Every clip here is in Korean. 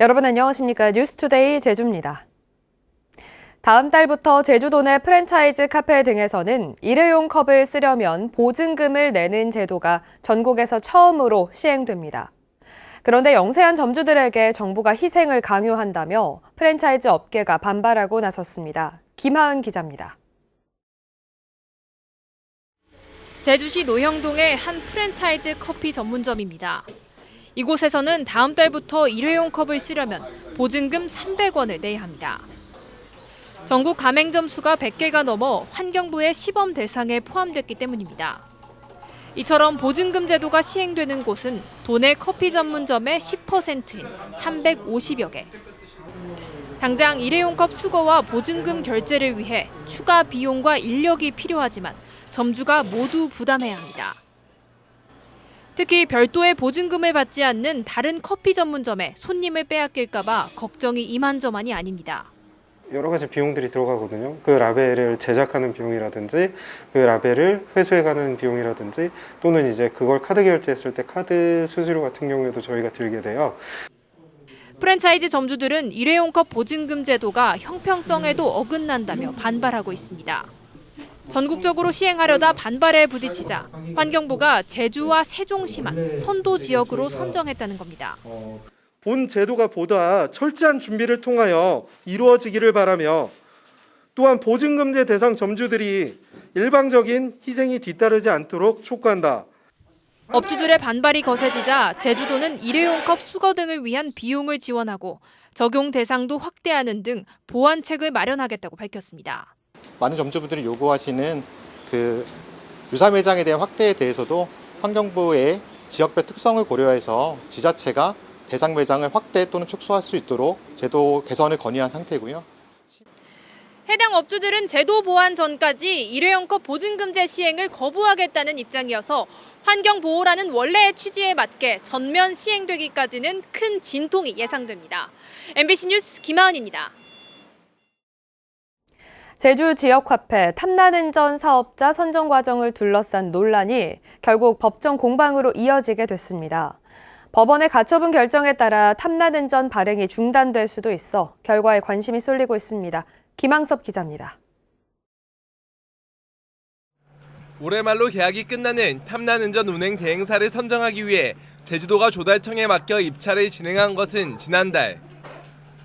여러분 안녕하십니까? 뉴스투데이 제주입니다. 다음 달부터 제주도 내 프랜차이즈 카페 등에서는 일회용 컵을 쓰려면 보증금을 내는 제도가 전국에서 처음으로 시행됩니다. 그런데 영세한 점주들에게 정부가 희생을 강요한다며 프랜차이즈 업계가 반발하고 나섰습니다. 김하은 기자입니다. 제주시 노형동의 한 프랜차이즈 커피 전문점입니다. 이곳에서는 다음 달부터 일회용 컵을 쓰려면 보증금 300원을 내야 합니다. 전국 가맹점 수가 100개가 넘어 환경부의 시범 대상에 포함됐기 때문입니다. 이처럼 보증금 제도가 시행되는 곳은 도내 커피 전문점의 10%인 350여 개. 당장 일회용 컵 수거와 보증금 결제를 위해 추가 비용과 인력이 필요하지만 점주가 모두 부담해야 합니다. 특히 별도의 보증금을 받지 않는 다른 커피 전문점에 손님을 빼앗길까봐 걱정이 이만저만이 아닙니다. 여러 가지 비용들이 들어가거든요. 그 라벨을 제작하는 비용이라든지 그 라벨을 회수해가는 비용이라든지 또는 이제 그걸 카드 결제했을 때 카드 수수료 같은 경우에도 저희가 들게 돼요. 프랜차이즈 점주들은 일회용 컵 보증금 제도가 형평성에도 어긋난다며 반발하고 있습니다. 전국적으로 시행하려다 반발에 부딪히자 환경부가 제주와 세종시만 선도 지역으로 선정했다는 겁니다. 본 제도가 보다 철저한 준비를 통하여 이루어지기를 바라며 또한 보증금제 대상 점주들이 일방적인 희생이 뒤따르지 않도록 촉구한다. 업주들의 반발이 거세지자 제주도는 일회용 컵 수거 등을 위한 비용을 지원하고 적용 대상도 확대하는 등 보완책을 마련하겠다고 밝혔습니다. 많은 점주분들이 요구하시는 그 유사 매장에 대한 확대에 대해서도 환경부의 지역별 특성을 고려해서 지자체가 대상 매장을 확대 또는 축소할 수 있도록 제도 개선을 건의한 상태고요. 해당 업주들은 제도 보완 전까지 일회용 컵 보증금제 시행을 거부하겠다는 입장이어서 환경 보호라는 원래의 취지에 맞게 전면 시행되기까지는 큰 진통이 예상됩니다. MBC 뉴스 김하은입니다. 제주 지역화폐 탐나는전 사업자 선정 과정을 둘러싼 논란이 결국 법정 공방으로 이어지게 됐습니다. 법원의 가처분 결정에 따라 탐나는전 발행이 중단될 수도 있어 결과에 관심이 쏠리고 있습니다. 김항섭 기자입니다. 올해 말로 계약이 끝나는 탐나는전 운행 대행사를 선정하기 위해 제주도가 조달청에 맡겨 입찰을 진행한 것은 지난달.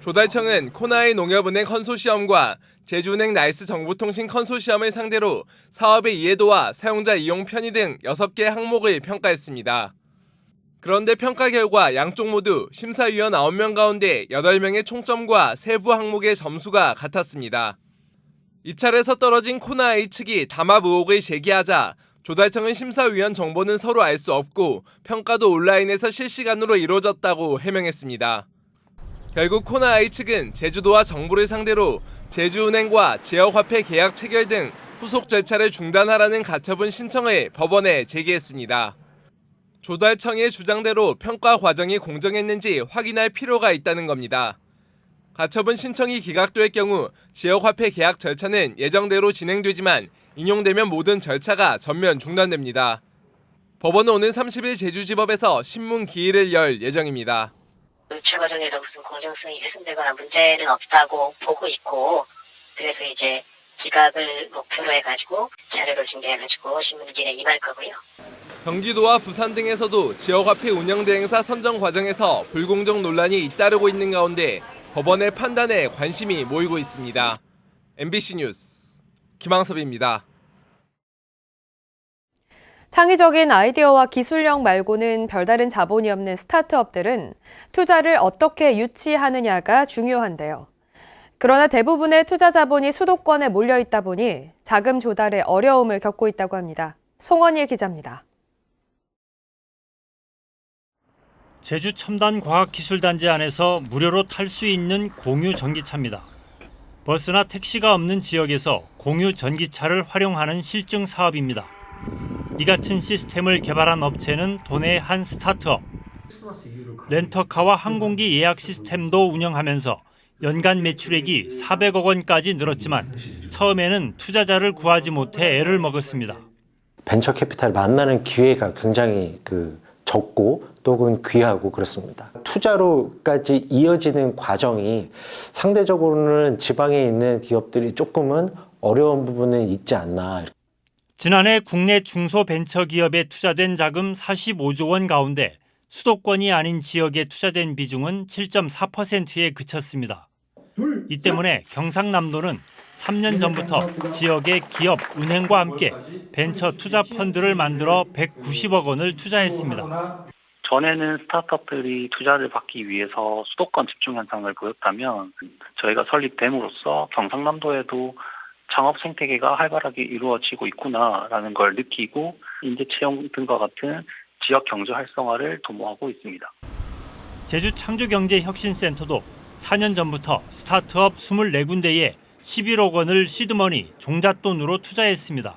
조달청은 코나이 농협은행 컨소시엄과 제주은행 나이스 정보통신 컨소시엄을 상대로 사업의 이해도와 사용자 이용 편의 등 6개 항목을 평가했습니다. 그런데 평가 결과 양쪽 모두 심사위원 9명 가운데 8명의 총점과 세부 항목의 점수가 같았습니다. 입찰에서 떨어진 코나이 측이 담합 의혹을 제기하자 조달청은 심사위원 정보는 서로 알 수 없고 평가도 온라인에서 실시간으로 이루어졌다고 해명했습니다. 결국 코나이 측은 제주도와 정부를 상대로 제주은행과 지역화폐 계약 체결 등 후속 절차를 중단하라는 가처분 신청을 법원에 제기했습니다. 조달청의 주장대로 평가 과정이 공정했는지 확인할 필요가 있다는 겁니다. 가처분 신청이 기각될 경우 지역화폐 계약 절차는 예정대로 진행되지만 인용되면 모든 절차가 전면 중단됩니다. 법원은 오늘 30일 제주지법에서 신문 기일을 열 예정입니다. 유치 과정에서 무슨 공정성이 훼손되거나 문제는 없다고 보고 있고 그래서 이제 기각을 목표로 해가지고 자료를 준비해가지고 신문기에 임할 거고요. 경기도와 부산 등에서도 지역화폐 운영 대행사 선정 과정에서 불공정 논란이 잇따르고 있는 가운데 법원의 판단에 관심이 모이고 있습니다. MBC 뉴스 김항섭입니다. 창의적인 아이디어와 기술력 말고는 별다른 자본이 없는 스타트업들은 투자를 어떻게 유치하느냐가 중요한데요. 그러나 대부분의 투자 자본이 수도권에 몰려 있다 보니 자금 조달에 어려움을 겪고 있다고 합니다. 송원일 기자입니다. 제주 첨단 과학 기술 단지 안에서 무료로 탈 수 있는 공유 전기차입니다. 버스나 택시가 없는 지역에서 공유 전기차를 활용하는 실증 사업입니다. 이 같은 시스템을 개발한 업체는 도내의 한 스타트업. 렌터카와 항공기 예약 시스템도 운영하면서 연간 매출액이 400억 원까지 늘었지만 처음에는 투자자를 구하지 못해 애를 먹었습니다. 벤처 캐피탈 만나는 기회가 굉장히 그 적고 혹은 귀하고 그렇습니다. 투자로까지 이어지는 과정이 상대적으로는 지방에 있는 기업들이 조금은 어려운 부분은 있지 않나 지난해 국내 중소벤처기업에 투자된 자금 45조 원 가운데 수도권이 아닌 지역에 투자된 비중은 7.4%에 그쳤습니다. 이 때문에 경상남도는 3년 전부터 지역의 기업, 은행과 함께 벤처 투자 펀드를 만들어 190억 원을 투자했습니다. 전에는 스타트업들이 투자를 받기 위해서 수도권 집중 현상을 보였다면 저희가 설립됨으로써 경상남도에도 창업 생태계가 활발하게 이루어지고 있구나라는 걸 느끼고 인재 채용 등과 같은 지역 경제 활성화를 도모하고 있습니다. 제주 창조경제혁신센터도 4년 전부터 스타트업 24군데에 11억 원을 시드머니 종잣돈으로 투자했습니다.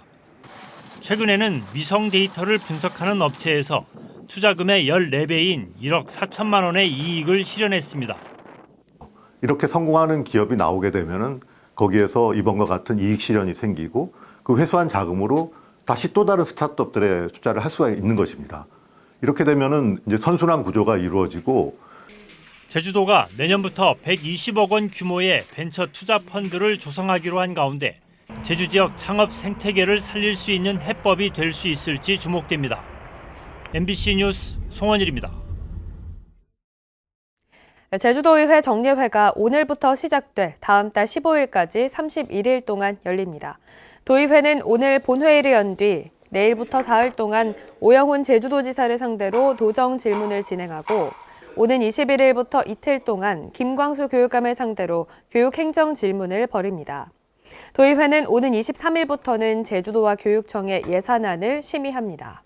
최근에는 위성 데이터를 분석하는 업체에서 투자금의 14배인 1억 4천만 원의 이익을 실현했습니다. 이렇게 성공하는 기업이 나오게 되면은 거기에서 이번과 같은 이익 실현이 생기고 그 회수한 자금으로 다시 또 다른 스타트업들에 투자를 할 수가 있는 것입니다. 이렇게 되면은 이제 선순환 구조가 이루어지고 제주도가 내년부터 120억 원 규모의 벤처 투자 펀드를 조성하기로 한 가운데 제주 지역 창업 생태계를 살릴 수 있는 해법이 될 수 있을지 주목됩니다. MBC 뉴스 송원일입니다. 제주도의회 정례회가 오늘부터 시작돼 다음 달 15일까지 31일 동안 열립니다. 도의회는 오늘 본회의를 연 뒤 내일부터 사흘 동안 오영훈 제주도지사를 상대로 도정 질문을 진행하고 오는 21일부터 이틀 동안 김광수 교육감을 상대로 교육행정 질문을 벌입니다. 도의회는 오는 23일부터는 제주도와 교육청의 예산안을 심의합니다.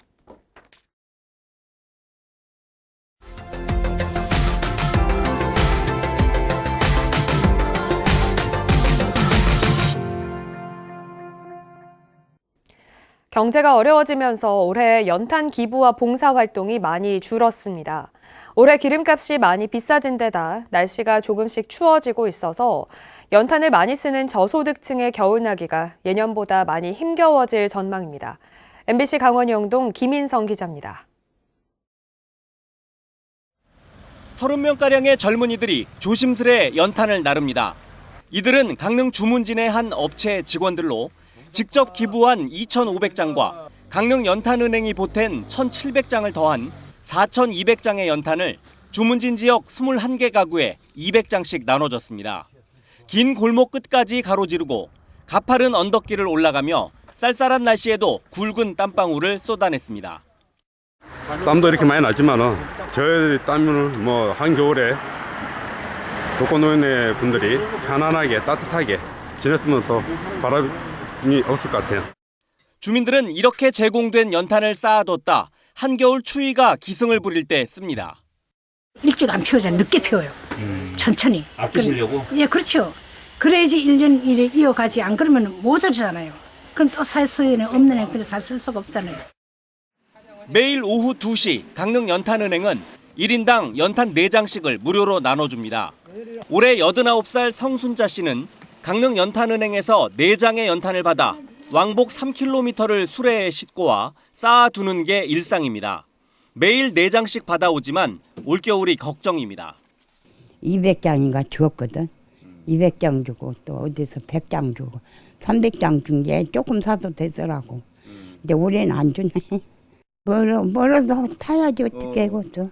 경제가 어려워지면서 올해 연탄 기부와 봉사 활동이 많이 줄었습니다. 올해 기름값이 많이 비싸진 데다 날씨가 조금씩 추워지고 있어서 연탄을 많이 쓰는 저소득층의 겨울나기가 예년보다 많이 힘겨워질 전망입니다. MBC 강원 영동 김인성 기자입니다. 30명가량의 젊은이들이 조심스레 연탄을 나릅니다. 이들은 강릉 주문진의 한 업체 직원들로 직접 기부한 2,500장과 강릉 연탄은행이 보탠 1,700장을 더한 4,200장의 연탄을 주문진 지역 21개 가구에 200장씩 나눠줬습니다. 긴 골목 끝까지 가로지르고 가파른 언덕길을 올라가며 쌀쌀한 날씨에도 굵은 땀방울을 쏟아냈습니다. 땀도 이렇게 많이 나지만은 저희들이 땀을 뭐 한겨울에 독거노인의 분들이 편안하게 따뜻하게 지냈으면 더 바람이 없을 것 같아요. 주민들은 이렇게 제공된 연탄을 쌓아뒀다 한겨울 추위가 기승을 부릴 때 씁니다. 일찍 안 피우잖아요. 늦게 피워요. 천천히. 아끼시려고? 그럼- 예, 그렇죠. 그래야지 1년 일에 이어가지. 안 그러면 못 살잖아요. 그럼 또 살 수는 없는 애, 그래서 살쓸 수가 없잖아요. 매일 오후 2시 강릉 연탄은행은 1인당 연탄 4장씩을 무료로 나눠줍니다. 올해 89살 성순자 씨는 강릉 연탄은행에서 4장의 연탄을 받아 왕복 3km를 수레에 싣고 와 쌓아두는 게 일상입니다. 매일 4장씩 받아오지만 올겨울이 걱정입니다. 200장인가 주었거든. 200장 주고 또 어디서 100장 주고 300장 준 게 조금 사도 되더라고. 이제 올해는 안 주네. 멀어, 멀어도 타야지 어떻게 그것도.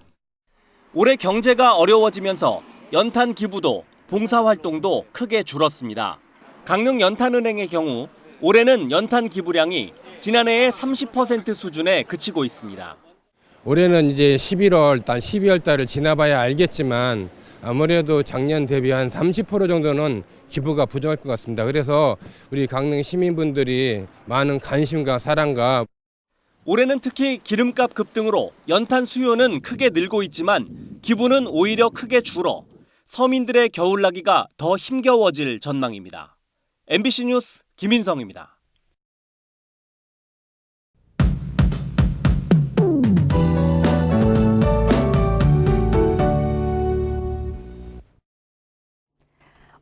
올해 경제가 어려워지면서 연탄 기부도 봉사 활동도 크게 줄었습니다. 강릉 연탄은행의 경우 올해는 연탄 기부량이 지난해의 30% 수준에 그치고 있습니다. 올해는 이제 11월 달 12월 달을 지나봐야 알겠지만 아무래도 작년 대비 한 30% 정도는 기부가 부족할 것 같습니다. 그래서 우리 강릉 시민분들이 많은 관심과 사랑과 올해는 특히 기름값 급등으로 연탄 수요는 크게 늘고 있지만 기부는 오히려 크게 줄어 서민들의 겨울나기가 더 힘겨워질 전망입니다. MBC 뉴스 김인성입니다.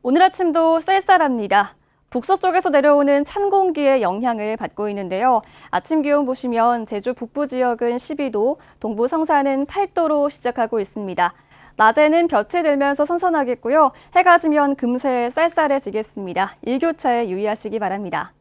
오늘 아침도 쌀쌀합니다. 북서쪽에서 내려오는 찬 공기의 영향을 받고 있는데요. 아침 기온 보시면 제주 북부 지역은 12도, 동부 성산은 8도로 시작하고 있습니다. 낮에는 볕이 들면서 선선하겠고요. 해가 지면 금세 쌀쌀해지겠습니다. 일교차에 유의하시기 바랍니다.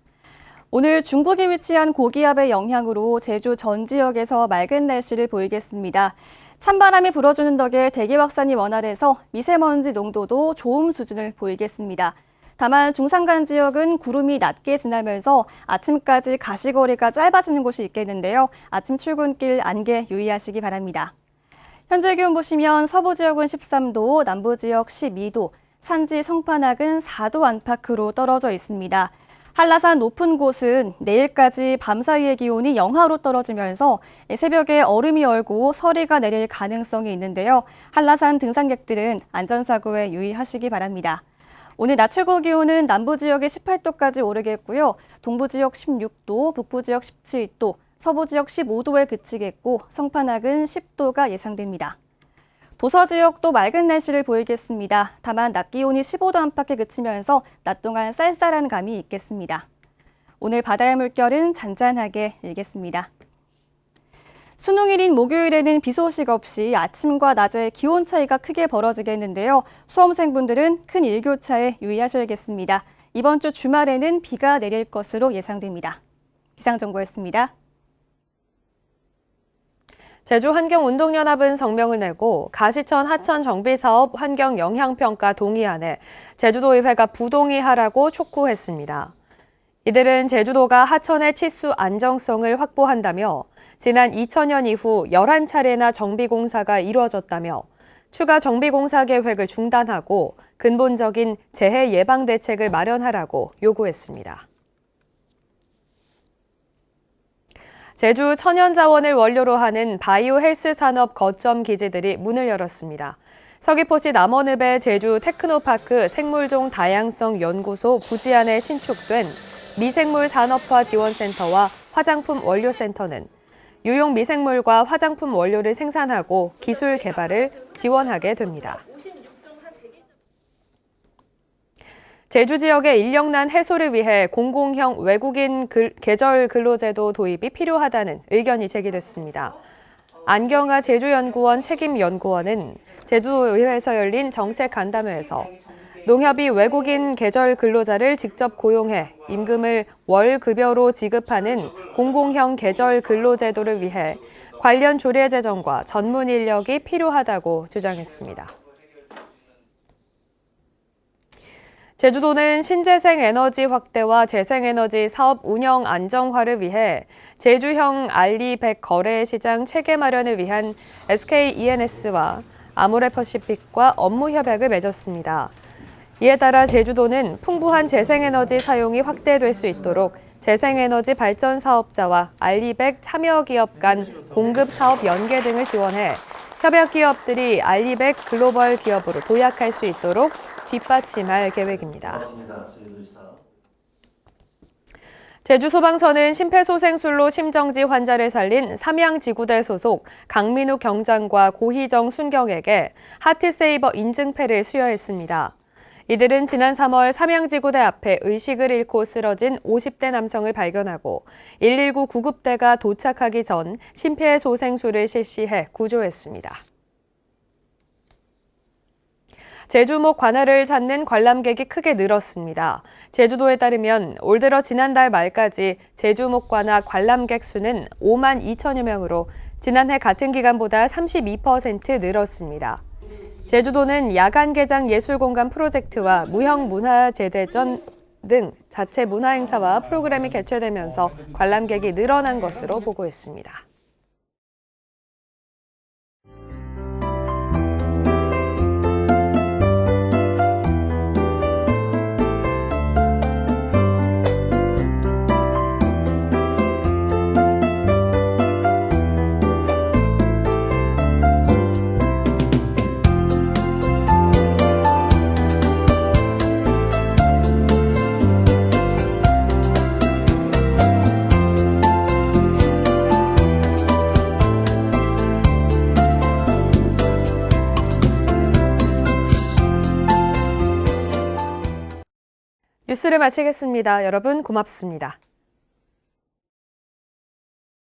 오늘 중국에 위치한 고기압의 영향으로 제주 전 지역에서 맑은 날씨를 보이겠습니다. 찬바람이 불어주는 덕에 대기 확산이 원활해서 미세먼지 농도도 좋음 수준을 보이겠습니다. 다만 중산간 지역은 구름이 낮게 지나면서 아침까지 가시거리가 짧아지는 곳이 있겠는데요. 아침 출근길 안개 유의하시기 바랍니다. 현재 기온 보시면 서부 지역은 13도, 남부 지역 12도, 산지 성판악은 4도 안팎으로 떨어져 있습니다. 한라산 높은 곳은 내일까지 밤 사이의 기온이 영하로 떨어지면서 새벽에 얼음이 얼고 서리가 내릴 가능성이 있는데요. 한라산 등산객들은 안전사고에 유의하시기 바랍니다. 오늘 낮 최고 기온은 남부 지역에 18도까지 오르겠고요. 동부 지역 16도, 북부 지역 17도, 서부 지역 15도에 그치겠고 성판악은 10도가 예상됩니다. 도서 지역도 맑은 날씨를 보이겠습니다. 다만 낮 기온이 15도 안팎에 그치면서 낮 동안 쌀쌀한 감이 있겠습니다. 오늘 바다의 물결은 잔잔하게 일겠습니다. 수능일인 목요일에는 비 소식 없이 아침과 낮에 기온 차이가 크게 벌어지겠는데요. 수험생분들은 큰 일교차에 유의하셔야겠습니다. 이번 주 주말에는 비가 내릴 것으로 예상됩니다. 기상정보였습니다. 제주 환경운동연합은 성명을 내고 가시천 하천 정비 사업 환경 영향평가 동의안에 제주도의회가 부동의하라고 촉구했습니다. 이들은 제주도가 하천의 치수 안정성을 확보한다며 지난 2000년 이후 11차례나 정비공사가 이루어졌다며 추가 정비공사 계획을 중단하고 근본적인 재해 예방 대책을 마련하라고 요구했습니다. 제주 천연자원을 원료로 하는 바이오 헬스 산업 거점 기지들이 문을 열었습니다. 서귀포시 남원읍의 제주 테크노파크 생물종 다양성 연구소 부지 안에 신축된 미생물 산업화 지원센터와 화장품 원료센터는 유용 미생물과 화장품 원료를 생산하고 기술 개발을 지원하게 됩니다. 제주 지역의 인력난 해소를 위해 공공형 외국인 글, 계절 근로제도 도입이 필요하다는 의견이 제기됐습니다. 안경아 제주연구원 책임연구원은 제주의회에서 열린 정책 간담회에서 농협이 외국인 계절 근로자를 직접 고용해 임금을 월 급여로 지급하는 공공형 계절 근로제도를 위해 관련 조례 제정과 전문 인력이 필요하다고 주장했습니다. 제주도는 신재생 에너지 확대와 재생에너지 사업 운영 안정화를 위해 제주형 알리100 거래 시장 체계 마련을 위한 SK ENS와 아모레퍼시픽과 업무 협약을 맺었습니다. 이에 따라 제주도는 풍부한 재생에너지 사용이 확대될 수 있도록 재생에너지 발전 사업자와 알리100 참여 기업 간 공급 사업 연계 등을 지원해 협약 기업들이 알리100 글로벌 기업으로 도약할 수 있도록 뒷받침할 계획입니다. 제주소방서는 심폐소생술로 심정지 환자를 살린 삼양지구대 소속 강민우 경장과 고희정 순경에게 하트세이버 인증패를 수여했습니다. 이들은 지난 3월 삼양지구대 앞에 의식을 잃고 쓰러진 50대 남성을 발견하고 119 구급대가 도착하기 전 심폐소생술을 실시해 구조했습니다. 제주목 관할을 찾는 관람객이 크게 늘었습니다. 제주도에 따르면 올 들어 지난달 말까지 제주목 관할 관람객 수는 5만 2천여 명으로 지난해 같은 기간보다 32% 늘었습니다. 제주도는 야간 개장 예술공간 프로젝트와 무형문화제대전 등 자체 문화행사와 프로그램이 개최되면서 관람객이 늘어난 것으로 보고했습니다. 뉴스를 마치겠습니다. 여러분 고맙습니다.